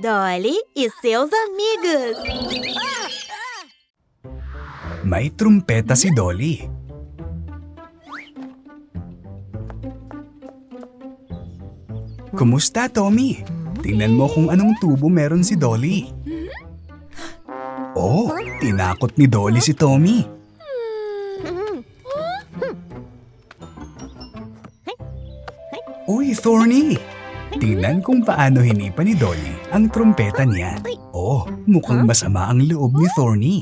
Dolly e seus amigos. May trumpeta si Dolly. Kumusta, Tommy? Tingnan mo kung anong tubo meron si Dolly. Oh, tinakot ni Dolly si Tommy. Uy, Thorny! Tingnan kung paano hinipa ni Dolly ang trumpeta niya. Oh, mukhang masama ang loob ni Thorny.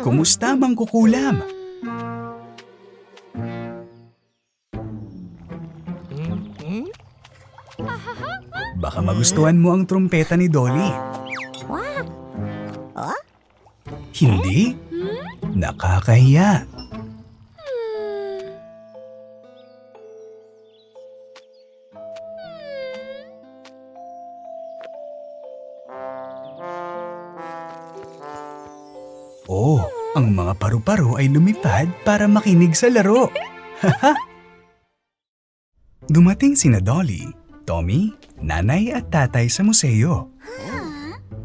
Kumusta, mangkukulam? Baka magustuhan mo ang trumpeta ni Dolly. Hindi? Nakakahiya. Oh, ang mga paru-paro ay lumipad para makinig sa laro. Dumating sina Dolly, Tommy, nanay at tatay sa museo.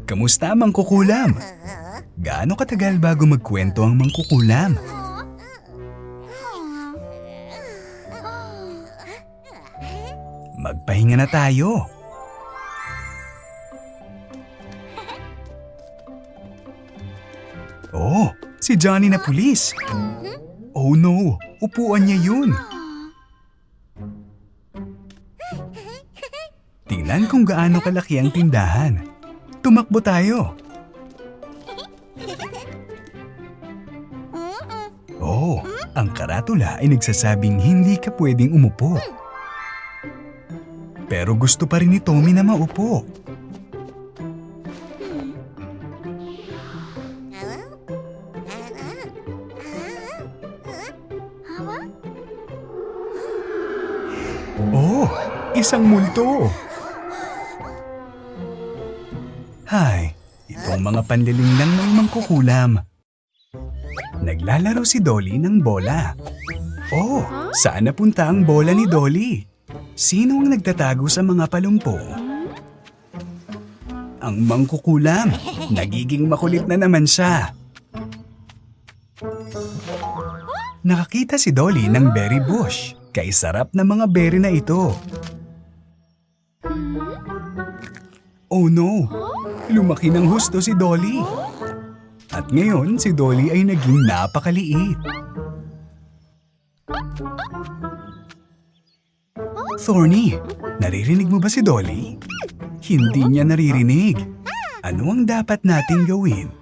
Kamusta ang mangkukulam? Gaano katagal bago magkwento ang mangkukulam? Magpahinga na tayo. Johnny na pulis. Oh no, upuan niya yun. Tingnan kung gaano kalaki ang tindahan. Tumakbo tayo. Oh, ang karatula ay nagsasabing hindi ka pwedeng umupo. Pero gusto pa rin ni Tommy na maupo. Isang multo. Hay, itong mga panliling lang ng mangkukulam. Naglalaro si Dolly ng bola. Oh, saan napunta ang bola ni Dolly? Sino ang nagtatago sa mga palumpong? Ang mangkukulam. Nagiging makulit na naman siya. Nakakita si Dolly ng berry bush. Kay sarap na mga berry na ito. Oh no! Lumaki ng husto si Dolly. At ngayon si Dolly ay naging napakaliit. Thorny, naririnig mo ba si Dolly? Hindi niya naririnig. Ano ang dapat nating gawin?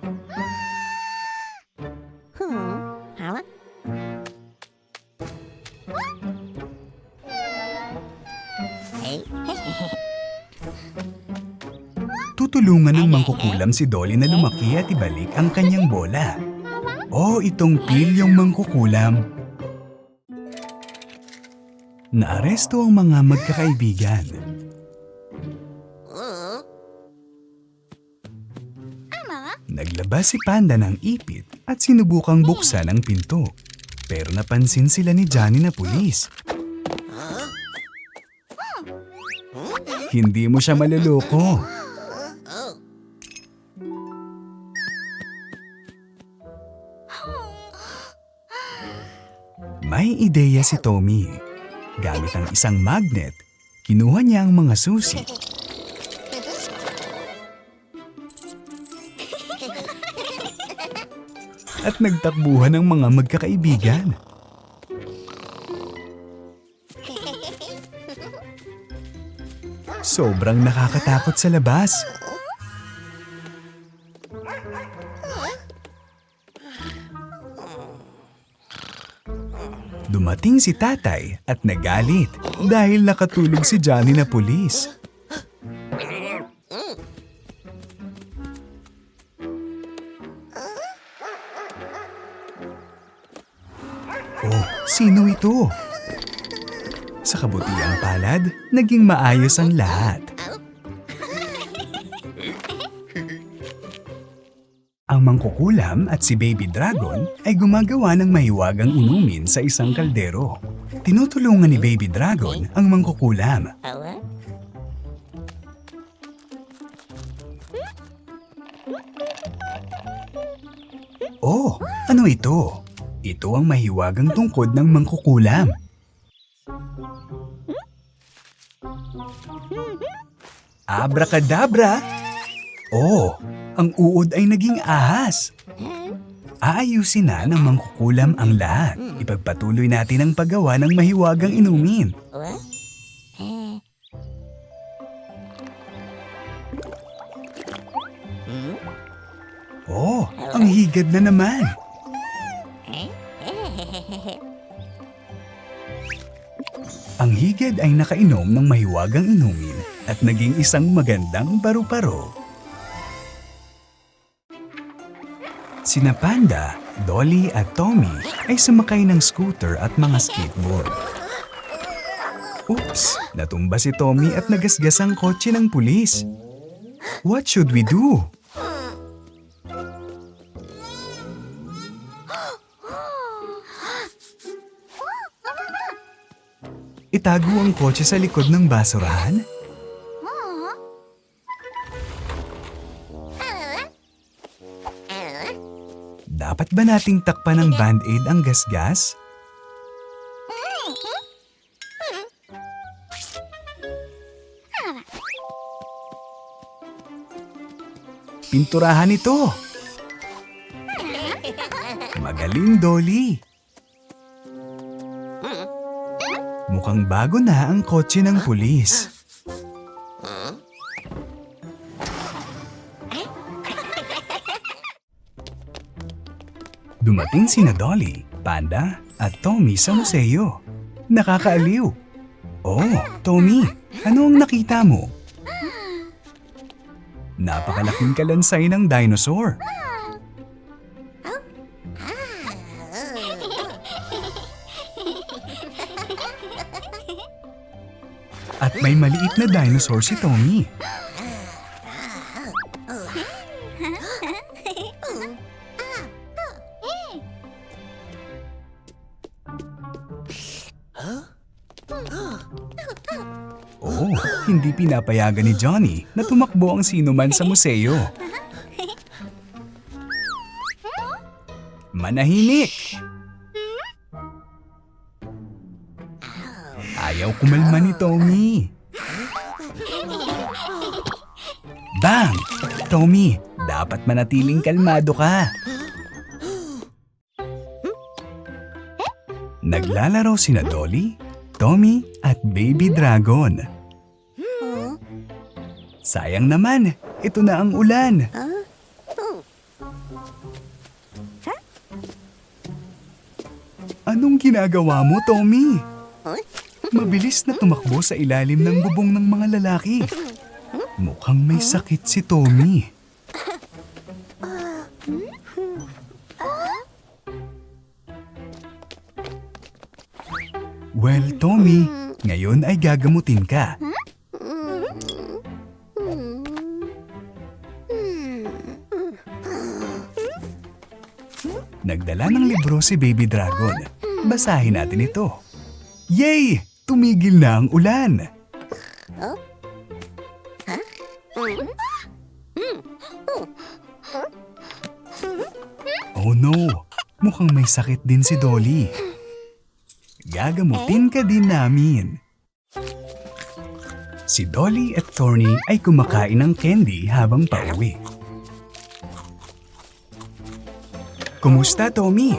Tutulungan ng mangkukulam si Dolly na lumaki at ibalik ang kanyang bola. Oh, itong pilyong mangkukulam. Naaresto ang mga magkakaibigan. Naglabas si Panda ng ipit at sinubukang buksan ang pinto. Pero napansin sila ni Johnny na pulis. Hindi mo siya maluloko. May ideya si Tommy. Gamit ang isang magnet, kinuha niya ang mga susi. At nagtakbuhan ng mga magkakaibigan. Sobrang nakakatakot sa labas. Dumating si tatay at nagalit dahil nakatulog si Johnny na pulis. Oh, sino ito? Sa kabutiang palad, naging maayos ang lahat. Ang mangkukulam at si Baby Dragon ay gumagawa ng mahiwagang inumin sa isang kaldero. Tinutulungan ni Baby Dragon ang mangkukulam. Oh, ano ito? Ito ang mahiwagang tungkod ng mangkukulam. Abracadabra! Oh, ang uod ay naging ahas. Aayusin na ng mangkukulam ang lahat. Ipagpatuloy natin ang paggawa ng mahiwagang inumin. Oh, ang higad na naman. Ang higad ay nakainom ng mahiwagang inumin at naging isang magandang paru-paro. Sina Panda, Dolly at Tommy ay sumakay ng scooter at mga skateboard. Oops! Natumba si Tommy at nagasgas ang kotse ng pulis. What should we do? Itago ang kotse sa likod ng basurahan? Dapat ba nating takpan ng band-aid ang gasgas? Pinturahan ito. Magaling, Dolly. Mukhang bago na ang kotse ng pulis. Dumating sina Dolly, Panda at Tommy sa museo. Nakakaaliw. Oh, Tommy, ano ang nakita mo? Napakalaking kalansay ng dinosaur. At may maliit na dinosaur si Tommy. Pinapayagan ni Johnny na tumakbo ang sinuman sa museo. Manahimik! Ayaw kumalma ni Tommy. Bang! Tommy, dapat manatiling kalmado ka. Naglalaro sina Dolly, Tommy at Baby Dragon. Sayang naman, ito na ang ulan. Anong ginagawa mo, Tommy? Mabilis na tumakbo sa ilalim ng bubong ng mga lalaki. Mukhang may sakit si Tommy. Well, Tommy, ngayon ay gagamutin ka. Nagdala ng libro si Baby Dragon. Basahin natin ito. Yay! Tumigil na ang ulan. Oh no! Mukhang may sakit din si Dolly. Gagamutin ka din namin. Si Dolly at Thorny ay kumakain ng candy habang pauwi. Kumusta, Tommy?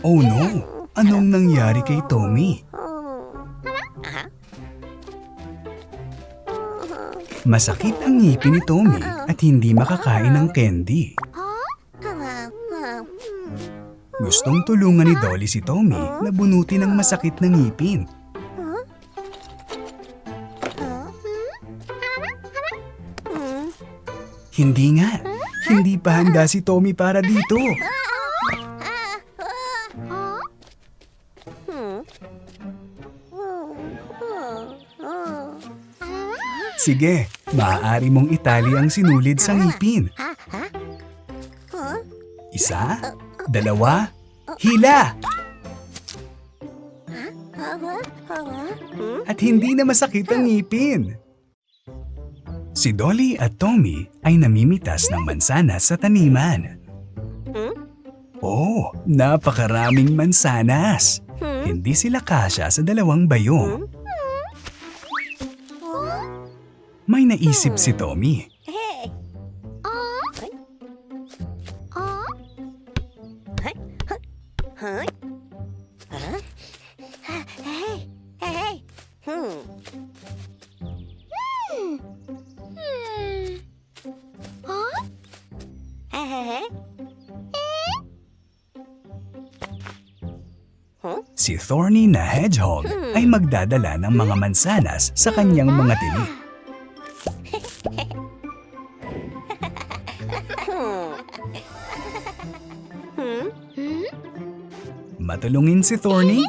Oh no! Anong nangyari kay Tommy? Masakit ang ngipin ni Tommy at hindi makakain ng candy. Gustong tulungan ni Dolly si Tommy na bunutin ang masakit na ngipin. Hindi nga. Hindi pa handa si Tommy para dito. Sige, maaari mong itali ang sinulid sa ngipin. Isa, dalawa, hila! At hindi na masakit ang ngipin. Si Dolly at Tommy ay namimitas ng mansanas sa taniman. Oh, napakaraming mansanas. Hindi sila kasya sa dalawang bayong. May naisip si Tommy. Si Thorny na hedgehog ay magdadala ng mga mansanas sa kanyang mga tili. Matulungin si Thorny.